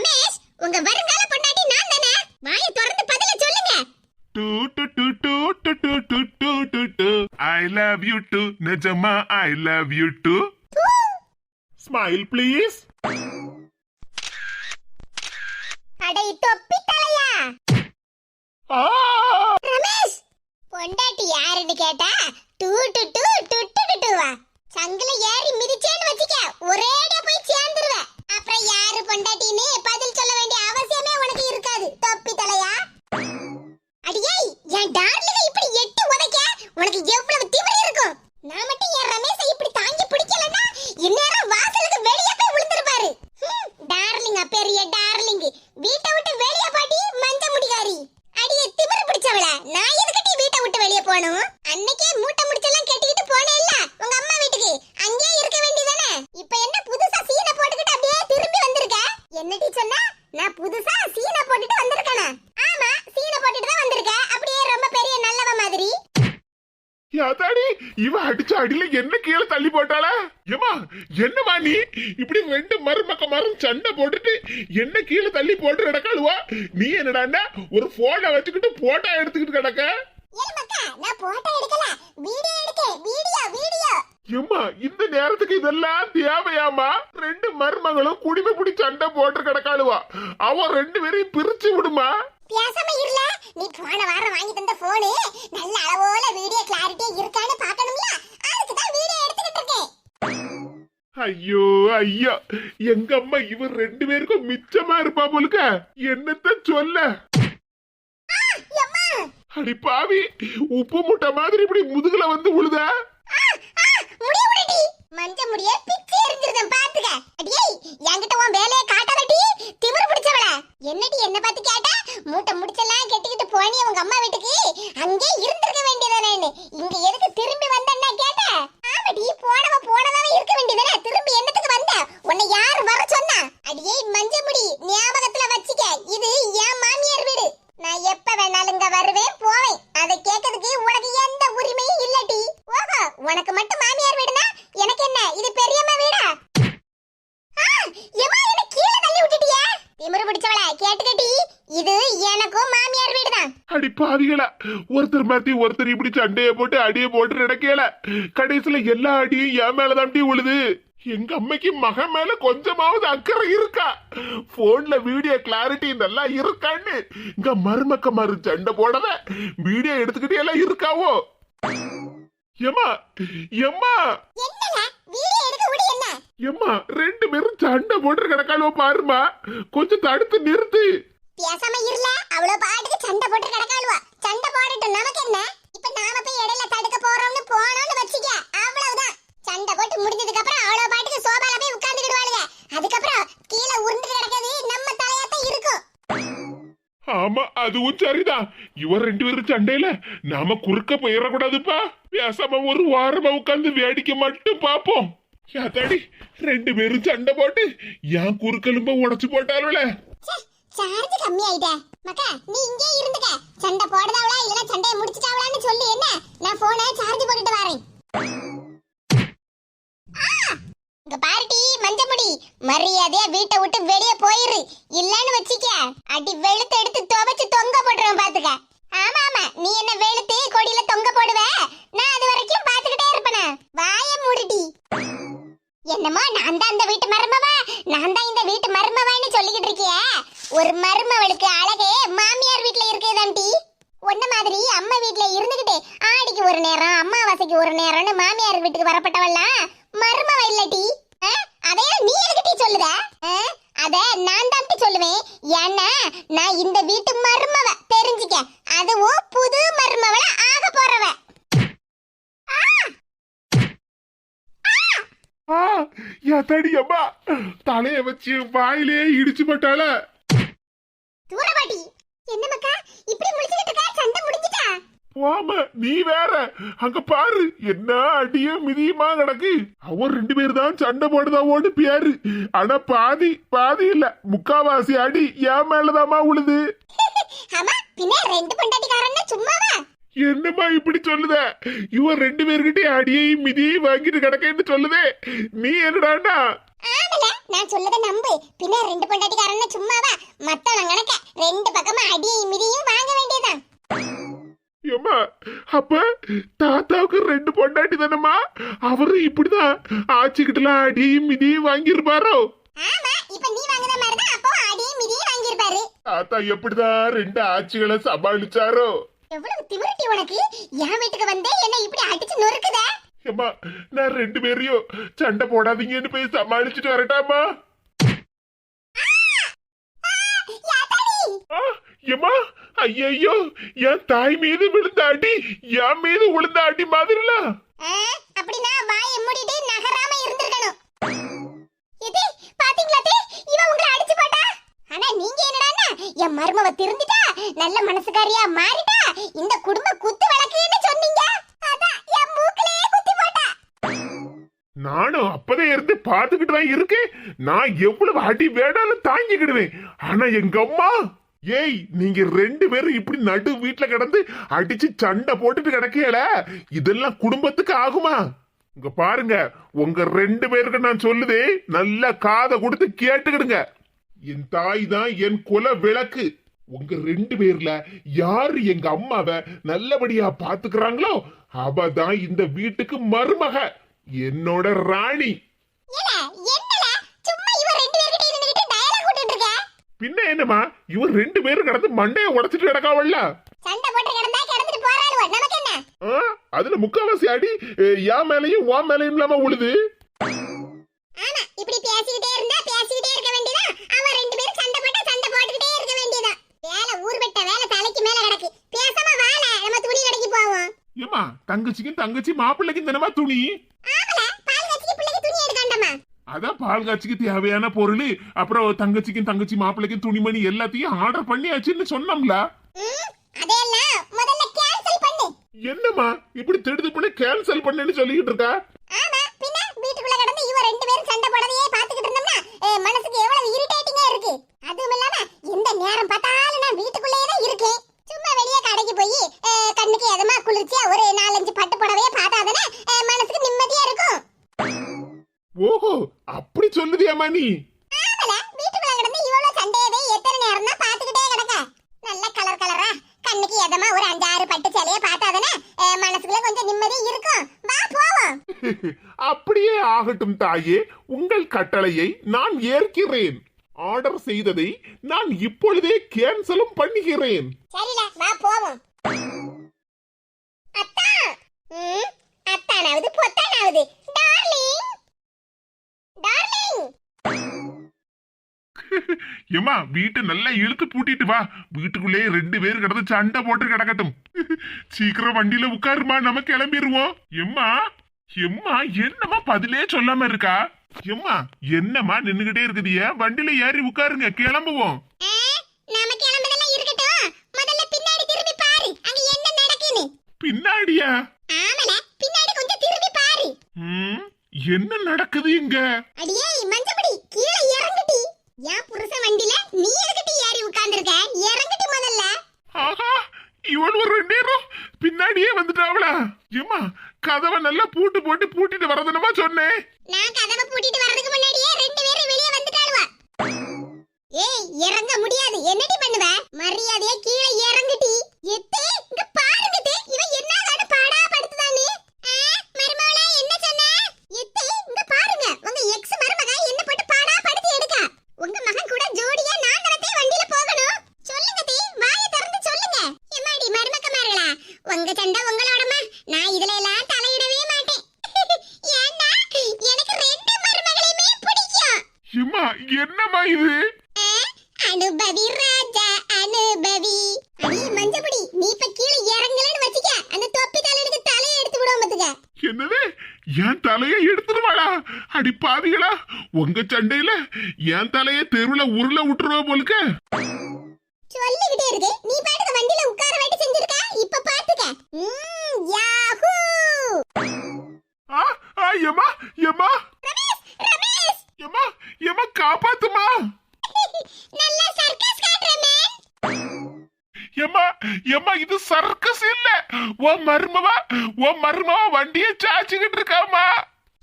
ரமேஷ் உங்க வருங்கால பொண்டாட்டி நான் தானே வாயை திறந்து பதில சொல்லுங்க டு டு டு டு டு டு டு டு டு டு ஐ லவ் யூ டு நிஜமா I love you too smile please அடை தொப்பி தலையா ரமேஷ் பொண்டாட்டி யாருன்னு கேட்டா டூ டு டூ டு டு டு சங்கில ஏறி மிதிச்சேன்னு வச்சுக்க ஒரேடியா போய் சேர்ந்துருவ அப்புறம் யாரு பொண்டாட்டின்னு பதில் சொல்ல வேண்டிய அவசியமே உனக்கு இருக்காது தொப்பி தலையா அடியே என் டார்லிங்க இப்படி எட்டு உதைக்க உனக்கு எவ்வளவு திமிரு இருக்கும் நான் மட்டும் என் ரமேஷை இப்படி தாங்கி பிடிக்கலன்னா இந்நேரம் வாசலுக்கு வெளியே போய் விழுந்திருப்பாரு ஹம், டார்லிங்கா பெரிய டார்லிங் வீட்டை விட்டு வெளியே பாட்டி மஞ்ச முடிகாரி அடியே திமிரு பிடிச்சவள நான் எதுக்கிட்டி போகணும்? அன்னைக்கே மூட்டை முடிச்செல்லாம் கட்டிக்கிட்டு போனேல்ல உங்க அம்மா வீட்டுக்கு. அங்கேயே இருக்க வேண்டியதானே? இப்ப என்ன புதுசா சீனை போட்டுக்கிட்டு அப்படியே திரும்பி வந்திருக்க? என்னடி சொன்னா? நான் புதுசா சீனை போட்டுட்டு வந்திருக்கேனா. ஆமா சீனை போட்டுட்டு தான் வந்திருக்க. அப்படியே ரொம்ப பெரிய நல்லவ மாதிரி. யாத்தாடி இவ அடிச்ச அடியில என்ன கீழே தள்ளி போட்டாளா? ஏமா என்னமா நீ? இப்படி ரெண்டு மருமக்க மரம் சண்டை போட்டுட்டு என்ன கீழே தள்ளி போட்டு கிடக்காளுவா? நீ என்னடான்னா ஒரு போனை வச்சுக்கிட்டு போட்டோ எடுத்துக்கிட்டு கிடக்க. நான் போட்டோ எடுக்கல. வீடியோ எடுக்க வீடியோ வீடியோ. ஏம்மா இந்த நேரத்துக்கு இதெல்லாம் தேவையாமா ரெண்டு மருமகளும் குடிமை பிடி சண்டை போட்டு கிடக்காளுவா. அவன் ரெண்டு பேரையும் பிரிச்சு விடுமா? பேசாம இருல. நீ போன வாரம் வாங்கி தந்த போனு நல்ல அளவோல வீடியோ கிளாரிட்டியா இருக்கான்னு பார்க்கணும்ல? அதுக்கு தான் வீடியோ எடுத்துக்கிட்டு இருக்கேன். ஐயோ ஐயா. எங்க அம்மா இவர் ரெண்டு பேருக்கும் மிச்சமா இருப்பா போலுக்க. என்னத்த சொல்ல? அடி பாவி உப்பு முட்டை மாதிரி இப்படி முதுகுல வந்து விழுதா ஆ, முடிய மஞ்ச முடிய பிச்சு எரிஞ்சிருந்தேன் பாத்துக்க. அடியே என்கிட்ட உன் வேலையை காட்டாதடி. திமிரு பிடிச்சவள. என்னடி என்ன பார்த்து கேட்டா? மூட்டை முடிச்செல்லாம் கெட்டிக்கிட்டு போனி உங்க அம்மா வீட்டுக்கு. அங்கே இருந்திருக்க வேண்டியதானே இங்க எதுக்கு திரும்பி வந்தேன்னா கேட்ட ஆமாடி போனவ போனதாவே இருக்க வேண்டியதானே திரும்பி என்னத்துக்கு வந்த உன்னை யார் வர சொன்னா அடியே மஞ்ச முடி ஞாபகத்துல வச்சுக்க இது என் மாமியார் வீடு நான் எப்ப வேணாலும் இங்க வருவேன் போவேன் அதை கேட்கறதுக்கு உனக்கு எந்த உரிமையும் இல்லடி ஓஹோ உனக்கு மட்டும் மாமியார் வீடுனா எனக்கு என்ன இது பெரியம்மா வீடா ஆ, எம்மா, என்னை கீழே தள்ளி விட்டுட்டியே? திமிரு பிடிச்சவளே, கேட்டுக்கடி, இது எனக்கும் மாமியார் வீடுதான். அடி பாவிகளா? ஒருத்தர் மாத்தி ஒருத்தர் இப்படி சண்டைய போட்டு அடிய போட்டு நடக்கல. கடைசியில எல்லா அடியும் என் மேலதாண்டி உழுது. எங்க அம்மைக்கு மகன் மேல கொஞ்சமாவது அக்கறை இருக்கா? போன்ல வீடியோ கிளாரிட்டி நல்லா இருக்கான்னு. இங்க மருமக்க மறு சண்டை போடல வீடியோ எடுத்துக்கிட்டே எல்லாம் இருக்காவோ விடு என்ன? எம்மா ரெண்டு பேரும் சண்டை போட்டு கிடக்காளோ பாருமா கொஞ்சம் தடுத்து நிறுத்து. பேசாம இருல, அவளோ பாட்டுக்கு சண்டை போட்டு கிடக்காளுவா. சண்டை போடட்டும், நமக்கு என்ன? இப்ப நாம போய் இடையில தடுக்க போறோம்னு போனோம்னு வச்சுக்க, அவ்வளவுதான். சண்டை போட்டு முடிஞ்சதுக்கு அப்புறம் அவளோ பாட்டுக்கு சோபால போய் உட்கார்ந்துக்கிடுவாளுங்க. அதுக்கப்புறம் கீழே உருண்டு கிடக்கிறது நம்ம தலையாத்தான் இருக்கும் ஆமா அதுவும் சரிதான் இவர் ரெண்டு பேரும் சண்டையில நாம குறுக்க போயிடக்கூடாதுப்பா பேசாம ஒரு வாரமா உட்கார்ந்து வேடிக்கை மட்டும் பாப்போம் யாத்தாடி ரெண்டு பேரும் சண்டை போட்டு ஏன் குறுக்கெலும்ப உடைச்சு போட்டாலுல சார்ஜ் கம்மி ஆயிட்டே மக்கா நீ இங்கே இருந்துக்க. சண்டை போடுதாவளா இல்ல சண்டையை முடிச்சிட்டாவளான்னு சொல்லி என்ன? நான் போனை சார்ஜ் போட்டுட்டு வரேன். ஆ, இங்க பாருடி மஞ்சமுடி மரியாதையா வீட்டை விட்டு வெளியே போயிரு. இல்லன்னு வச்சிக்க. அடி வெளுத்து எடுத்து துவைச்சு தொங்க போட்டுருவேன் பாத்துக்க. ஆமா ஆமா. நீ என்ன வெளுத்து கொடியில தொங்க போடுவ ஒரு மருமவளுக்கு அழகே மாமியார் வீட்ல இருக்கேதான்டி ஒன்ன மாதிரி அம்மா வீட்ல இருந்துகிட்டே ஆடிக்கு ஒரு நேரம் அம்மாவாசைக்கு ஒரு நேரம்னு மாமியார் வீட்டுக்கு வரப்பட்டவள்லாம் மருமவ இல்லடி ஆ? அதையும் நீ எதுக்கிட்டி சொல்லுத? அத நான் தான் சொல்லுவேன். ஏன்னா நான் இந்த வீட்டு மருமவ. தெரிஞ்சுக்க அதுவும் புது மருமவள ஆக போறவ. ஆ! அம்மா. தலைய வச்சு வாயிலே இடிச்சு போட்டால என்ன மக்கா? இப்படி முடிச்சுக்கிட்டு இருக்கா? சண்டை முடிஞ்சிட்டா? போம நீ வேற. அங்க பாரு என்ன அடியும் மிதியுமா கிடக்கு. அவன் ரெண்டு பேர் தான் சண்டை போடுதாவோன்னு பேரு. ஆனா பாதி பாதி இல்ல. முக்காவாசி அடி என் மேலதாம்மா உழுது. ஆமா பின்ன ரெண்டு பொண்டாட்டிக்காரன்னா சும்மாவா? என்னம்மா இப்படி சொல்லுத? இவன் ரெண்டு பேர்கிட்ட அடியையும் மிதியையும் வாங்கிட்டு கிடக்கேன்னு சொல்லுதே. நீ ஆமல நான் சொல்லத நம்பு. பின்ன ரெண்டு பொண்டாட்டிக்காரன்னா சும்மா மத்தவங்க கணக்க ரெண்டு பக்கமா அடியும் மிதியும் வாங்க வேண்டியதான் ஏம்மா அப்ப தாத்தாவுக்கு ரெண்டு பொண்டாட்டி தானம்மா? அவரு இப்படிதான் ஆச்சுக்கிட்டுலாம் அடியும் மிதியும் வாங்கியிருப்பாரோ? ஆமா இப்ப நீ வாங்குற மாதிரி தான் அப்போ அடியும் மிதியும் வாங்கியிருப்பாரு. தாத்தா எப்படிதான் ரெண்டு ஆட்சிகளை சமாளிச்சாரோ? எவ்வளவு திமிருட்டி உனக்கு? என் வீட்டுக்கு வந்தே என்ன இப்படி அடிச்சு நொறுக்குத? ஏம்மா நான் ரெண்டு பேரையும் சண்டை போடாதீங்கன்னு போய் சமாளிச்சுட்டு வரட்டாமா ஆ, ஏம்மா என் தாய் மீது விழுந்த அடி என் மீது விழுந்த அடி மாதிரில? அப்படின்னா வாயை மூடிட்டு நகராம இருந்திருக்கணும். இது பாத்தீங்களா தே இவ உங்களை அடிச்சு போட்டா? ஆனா நீங்க என்னடான்னா என் மருமவ திருந்திட்டா நல்ல மனசுக்காரியா மாறிட்டா இந்த குடும்ப குத்து விளக்குன்னு சொன்னீங்க. நானும் அப்பதே இருந்து பார்த்துக்கிட்டு தான் இருக்கேன். நான் எவ்வளவு அடி வேணாலும் தாங்கிக்கிடுவேன். ஆனா எங்க அம்மா ஏய் நீங்க ரெண்டு பேரும் இப்படி நடு வீட்டுல கிடந்து அடிச்சு சண்டை போட்டுட்டு கிடக்கல. இதெல்லாம் குடும்பத்துக்கு ஆகுமா? இங்க பாருங்க உங்க ரெண்டு பேருக்கு நான் சொல்லுதே நல்லா காதை கொடுத்து கேட்டுக்கிடுங்க. என் தாய் தான் என் குல விளக்கு. உங்க ரெண்டு பேர்ல யாரு எங்க அம்மாவை நல்லபடியா பாத்துக்கிறாங்களோ அவ தான் இந்த வீட்டுக்கு மருமக என்னோட ராணி. பின்ன என்னமா இவன் ரெண்டு பேரும் கடந்து மண்டைய உடைச்சிட்டு கிடக்காவல்ல? அதுல முக்காவாசி அடி என் மேலையும் உன் மேலையும் இல்லாம உழுது. இப்படி பேசிக்கிட்டே இருந்தா வெட்ட வேலை தலைக்கு மேல கிடக்கு. பேசாம வாழ நம்ம துணி கடைக்கு போவோம். ஏமா தங்கச்சிக்கும் தங்கச்சி மாப்பிள்ளைக்கும் தானமா துணி? அதான் பால் காட்சிக்கு தேவையான பொருள். அப்புறம் தங்கச்சிக்கும் தங்கச்சி மாப்பிள்ளைக்கும் துணிமணி எல்லாத்தையும் ஆர்டர் பண்ணியாச்சுன்னு சொன்னோம்ல. என்னம்மா இப்படி திடுது பண்ணி கேன்சல் பண்ணேன்னு சொல்லிக்கிட்டு இருக்கா? ஆமா பின்ன வீட்டுக்குள்ள கிடந்து இவ ரெண்டு பேரும் சண்டை போடதையே பாத்துக்கிட்டு இருந்தோம்னா மனசுக்கு எவ்வளவு இரிட்டேட்டிங்கா இருக்கு. அதுவும் இல்லாம எந்த நேரம் பார்த்தாலும் நான் வீட்டுக்குள்ளேயே தான் இருக்கேன் சும்மா வெளியே கடைக்கு போய் அஹ், கண்ணுக்கு எதமா குளிர்ச்சியா ஒரு நாலஞ்சு பட்டு புடவையே பார்த்தாதானே அஹ், மனசுக்கு நிம்மதியா இருக்கும் ஓஹோ அப்படி சொல்லுதியாமா நீ ஆமல வீட்டுக்குள்ள கிடந்து இவ்வளவு சண்டையவே எத்தனை நேரம் தான் பாத்துக்கிட்டே கிடக்க நல்ல கலர் கலரா கண்ணுக்கு எதமா ஒரு அஞ்சாறு பட்டு சேலைய பார்த்தாதானே மனசுக்குள்ள கொஞ்சம் நிம்மதி இருக்கும். வா போவோம். அப்படியே ஆகட்டும் தாயே உங்கள் கட்டளையை நான் ஏற்கிறேன். ஆர்டர் செய்ததை நான் இப்பொழுதே கேன்சலும் பண்ணுகிறேன். சரில வா போவோம். அத்தா! ம் அத்தானாவது பொத்தானாவது. டார்லிங் டார்லிங் ஏமா வீட்டை நல்லா இழுத்து பூட்டிட்டு வா. வீட்டுக்குள்ளே ரெண்டு பேர் கிடந்து சண்டை போட்டு கிடக்கட்டும். சீக்கிரம் வண்டியில உட்காருமா நம்ம கிளம்பிடுவோம் எம்மா எம்மா என்னம்மா பதிலே சொல்லாம இருக்கா? எம்மா என்னம்மா நின்னுகிட்டே இருக்குதிய வண்டியில ஏறி உட்காருங்க கிளம்புவோம். பின்னாடியா? ஆமல பின்னாடி கொஞ்சம் திரும்பி பாரு. என்ன நடக்குது இங்க? அடியே மஞ்சப்படி கீழே இறங்குடி. என் புருஷன் வண்டில நீ எதுக்கிட்டு ஏறி உட்கார்ந்திருக்க? இறங்குடி முதல்ல. ஆஹா இவன் ஒரு ரெண்டு நேரம் பின்னாடியே வந்துட்டாவளா? ஏமா கதவை நல்லா பூட்டு போட்டு பூட்டிட்டு வரதுனமா சொன்னேன்? நான் கதவை பூட்டிட்டு வர்றதுக்கு முன்னாடியே ரெண்டு பேரும் வெளியே வந்துட்டாளுவா. ஏய் இறங்க முடியாது. என்னடி பண்ணுவ? மரியாதையா கீழே இறங்குடி. எத்தே இங்க பாருங்க தே இவன் என்னதான பாடா படுத்துதானே மருமகளே என்ன சொன்ன எத்தே இங்க பாருங்க உங்க எக்ஸ் மருமக என்ன போட்டு பாடா படுத்து எடுக்க உங்க மகன் கூட ஜோடியா நான் தரத்தே வண்டியில போகணும் சொல்லுங்க தே வாயை திறந்து சொல்லுங்க எம்மாடி மருமக்கமார்களா உங்க சண்டை உங்களோடமா நான் இதுல எல்லாம் தலையிடவே மாட்டேன் ஏன்னா எனக்கு ரெண்டு மருமகளையுமே பிடிக்கும் ஏமா என்னம்மா இது? அனுபவி ராஜா அனுபவி. அடி மஞ்சப்படி நீ இப்ப கீழே இறங்கலன்னு வச்சுக்க. அந்த தொப்பி தலையனுக்கு தலையை எடுத்து விடுவோம் பாத்துக்க என்னது? என் தலைய எடுத்துருவாளா அடி பாவிகளா உங்க சண்டையில என் தலைய தெருவுல உருள விட்டுருவா போலுக்க. சொல்லிக்கிட்டே இருக்கு. நீ பாட்டுக்கு வண்டியில உட்கார வேண்டி செஞ்சிருக்க. இப்ப பாத்துக்க யாஹூ. ஆ ஆ எம்மா எம்மா ரமேஷ் எம்மா எம்மா காப்பாத்துமா. நல்ல சர்க்கஸ் காட்டுற மேன் எம்மா எம்மா இது சர்க்கஸ் இல்ல. உன் மருமவா உன் மருமவா வண்டிய சாச்சுக்கிட்டு இருக்காமா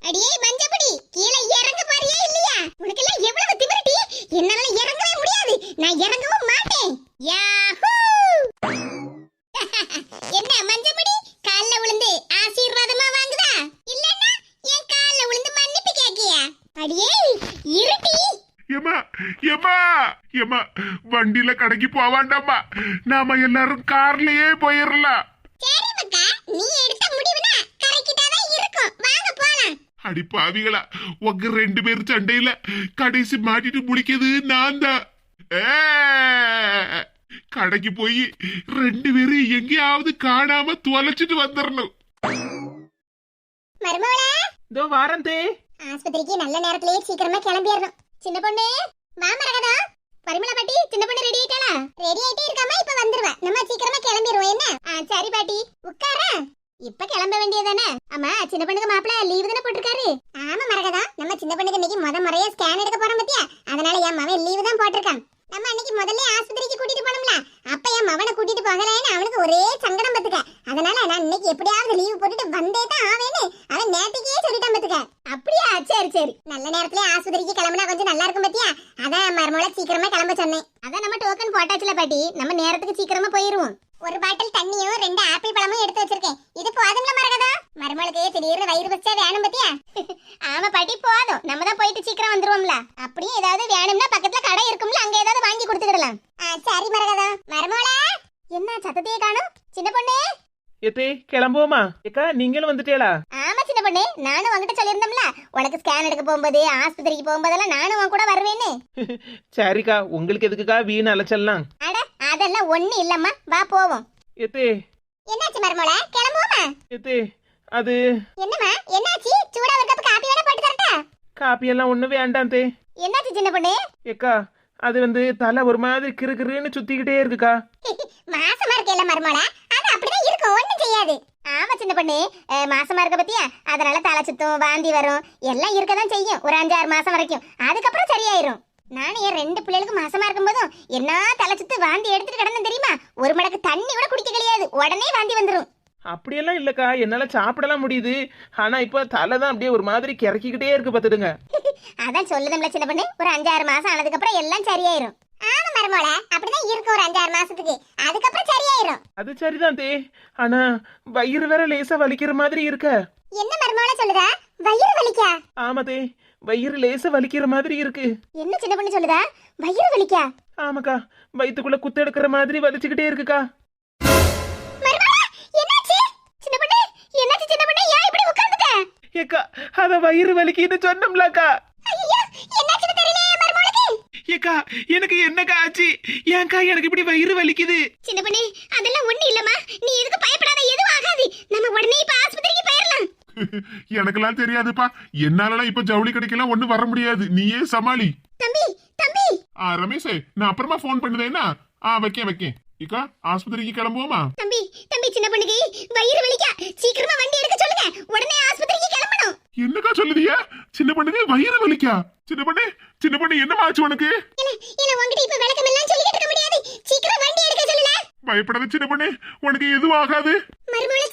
அடியே மஞ்சப்படி கீழே இறங்க பாரியா இல்லையா? உனக்கெல்லாம் எவ்வளவு திமிருட்டி? என்னால இறங்கவே முடியாது. நான் இறங்கவும் மாட்டேன். யாஹூ என்ன மஞ்சமுடி கால்ல விழுந்து ஆசீர்வாதமா வாங்குதா? இல்லன்னா என் கால்ல விழுந்து மன்னிப்பு கேக்கியா அடியே இருட்டி ஏமா ஏமா ஏமா வண்டியில கடைக்கு போவாண்டாமா நாம எல்லாரும் கார்லயே போயிடலாம் சரி மக்கா நீ எடுத்த முடிவுனா கரெக்டா தான் இருக்கும். வாங்க போலாம். அடி பாவிகளா உங்க ரெண்டு பேரும் சண்டையில கடைசி மாட்டிட்டு முடிக்கிறது நான் தான் கடைக்கு போய் ரெண்டு பேரும் எங்கேயாவது காணாம தொலைச்சிட்டு வந்துடணும் மருமவளா இதோ வாரன் தே ஆஸ்பத்திரிக்கு நல்ல நேரத்திலேயே சீக்கிரமா கிளம்பிடணும். சின்ன பொண்ணு வா மரகதா. பரிமள பாட்டி சின்ன பொண்ணு ரெடி ஆயிட்டாளா? ரெடி ஆயிட்டே இருக்காம? இப்ப வந்துருவா. நம்ம சீக்கிரமா கிளம்பிடுவோம். என்ன? ஆ, சரி பாட்டி. உட்கார. இப்ப கிளம்ப வேண்டியதானே ஆமா சின்ன பொண்ணுக்கு மாப்பிள்ள லீவு தானே போட்டிருக்காரு? ஆமா மரகதா. நம்ம சின்ன பொண்ணுக்கு இன்னைக்கு முத முறையா ஸ்கேன் எடுக்க போறோம் பத்தியா? அதனால என் மவன் லீவு தான் போட்டிருக்கான். நம்ம அன்னைக்கு முதல்ல ஆஸ்பத்திரிக்கு கூட்டிட்டு போனோம்ல. அப்ப என் மவனை கூட்டிட்டு போகலன்னு அவனுக்கு ஒரே சங்கடம் பத்துக்க. அதனால நான் இன்னைக்கு எப்படியாவது லீவு போட்டுட்டு வந்தே தான் ஆவேன்னு அவன் நேற்றுக்கே பத்துக்க அப்படியா? சரி சரி. நல்ல நேரத்துல ஆஸ்பத்திரிக்கு கிளம்புனா கொஞ்சம் நல்லா இருக்கும் பத்தியா? அதான் மருமகளை சீக்கிரமா கிளம்ப சொன்னேன். அதான் நம்ம டோக்கன் போட்டாச்சுல பாட்டி. நம்ம நேரத்துக்கு சீக்கிரமா போயிருவோம். ஒரு பாட்டில் தண்ணியும் ரெண்டு ஆப்பிள் பழமும் எடுத்து வச்சிருக்கேன். இது போதும்ல மரகதா? மருமகளுக்கு திடீர்னு வயிறு பச்சா வேணும் பத்தியா? ஆமா பாட்டி போதும். நம்ம தான் போயிட்டு சீக்கிரம் வந்துருவோம்ல. அப்படியே ஏதாவது வேணும்னா பக்கத்துல கடை இருக்கும்ல அங்க ஏதாவது வாங்கி கொடுத்துக்கிடலாம். சரி மரகதா. மருமகளா! என்ன சத்தத்தையே காணும்? சின்ன பொண்ணு! எத்தே கிளம்புவோமா? ஏக்கா நீங்களும் வந்துட்டேளா? ஆமா பொண்ணு நானும் உன்கிட்ட சொல்லியிருந்தோம்ல உனக்கு ஸ்கேன் எடுக்க போகும்போது ஆஸ்பத்திரிக்கு போகும்போதெல்லாம் நானும் உன் கூட வருவேன்னு. சரிக்கா உங்களுக்கு எதுக்குக்கா வீண் அலைச்சல்லாம்? அட அதெல்லாம் ஒண்ணு இல்லம்மா வா போவோம். எத்தே. என்னாச்சு மருமோள கிளம்புவோமா? எத்தே அது. என்னம்மா என்னாச்சு? சூடா ஒரு கப் காபி வேணா போட்டு தரட்டா? காப்பியெல்லாம் ஒன்றும் வேண்டாம் தே. என்னாச்சு சின்ன பொண்ணு? ஏக்கா அது வந்து தலை ஒரு மாதிரி கிறு கிறுன்னு சுத்திக்கிட்டே இருக்குக்கா. மாசமா இருக்கேல்ல மருமோள அப்படிதான் இருக்கும் ஒண்ணும் செய்யாது. ஆமா சின்ன பொண்ணு. மாசமா இருக்க பத்தியா? அதனால தலை சுத்தும் வாந்தி வரும். எல்லாம் இருக்கதான் செய்யும் ஒரு அஞ்சாறு மாசம் வரைக்கும். அதுக்கப்புறம் சரியாயிரும். நானும் என் ரெண்டு பிள்ளைகளுக்கு மாசமா இருக்கும்போதும் என்ன தலை சுத்து வாந்தி எடுத்துட்டு கிடந்தேன் தெரியுமா? ஒரு மடக்கு தண்ணி கூட குடிக்க கிடையாது. உடனே வாந்தி வந்துரும். அப்படியெல்லாம் இல்லக்கா என்னால சாப்பிடலாம் முடியுது. ஆனா இப்போ தலை தான் அப்படியே ஒரு மாதிரி கிறக்கிக்கிட்டே இருக்கு பார்த்துடுங்க. அதான் சொல்லுதம்ல சின்ன பொண்ணு. ஒரு அஞ்சாறு மாசம் ஆனதுக்கு அப்புறம் எல்லாம் சரியாயிரும். ஆமா மருமோள அப்படிதான் இருக்கும் ஒரு அஞ்சாறு மாசத்துக்கு. அதுக்கப்புறம் சரியாயிரும். அது சரிதான் தே. ஆனா வயிறு வேற லேசா வலிக்கிற மாதிரி இருக்க. என்ன மருமோள சொல்லுதா? வயிறு வலிக்கா? ஆமா தே. வயிறு லேசா வலிக்கிற மாதிரி இருக்கு. என்ன சின்ன பொண்ணு சொல்லுதா? வயிறு வலிக்கா? ஆமாக்கா. வயித்துக்குள்ள குத்து எடுக்கிற மாதிரி வலிச்சுக்கிட்டே இருக்குக்கா. ஏக்கா அத வயிறு வலிக்குன்னு சொன்னோம்லக்கா. ஏக்கா எனக்கு என்னக்கா ஆச்சு? ஏன்க்கா எனக்கு இப்படி வயிறு வலிக்குது? சின்ன பொண்ணு அதெல்லாம் ஒண்ணு இல்லம்மா. நீ எதுக்கு பயப்படாத எதுவும் ஆகாது. நம்ம உடனே இப்ப ஆஸ்பத்திரிக்கு போயிடலாம். எனக்கெல்லாம் தெரியாதுப்பா. என்னாலலாம் இப்ப ஜவுளி கடைக்கெல்லாம் ஒண்ணு வர முடியாது. நீயே சமாளி. தம்பி தம்பி. ஆ ரமேஷ் நான் அப்புறமா ஃபோன் பண்ணுதேன்னா ஆ வைக்கேன் வைக்கேன். இக்கா ஆஸ்பத்திரிக்கு கிளம்புவோமா? தம்பி தம்பி சின்ன பொண்ணுக்கு வயிறு வலிக்கா. சீக்கிரமா வண்டி எடுக்க சொல்லுங்க. உடனே ஆஸ்பத்திரிக்கு கிளம்பணும் என்னக்கா சொல்லுதியா சின்ன பொண்ணுக்கு வயிறு வலிக்கா? சின்ன பொண்ணு சின்ன பொண்ணு என்னமா ஆச்சு உனக்கு? சீக்கிரம் பயப்படாத சின்ன பொண்ணு உனக்கு எதுவும் ஆகாது. மருமகளை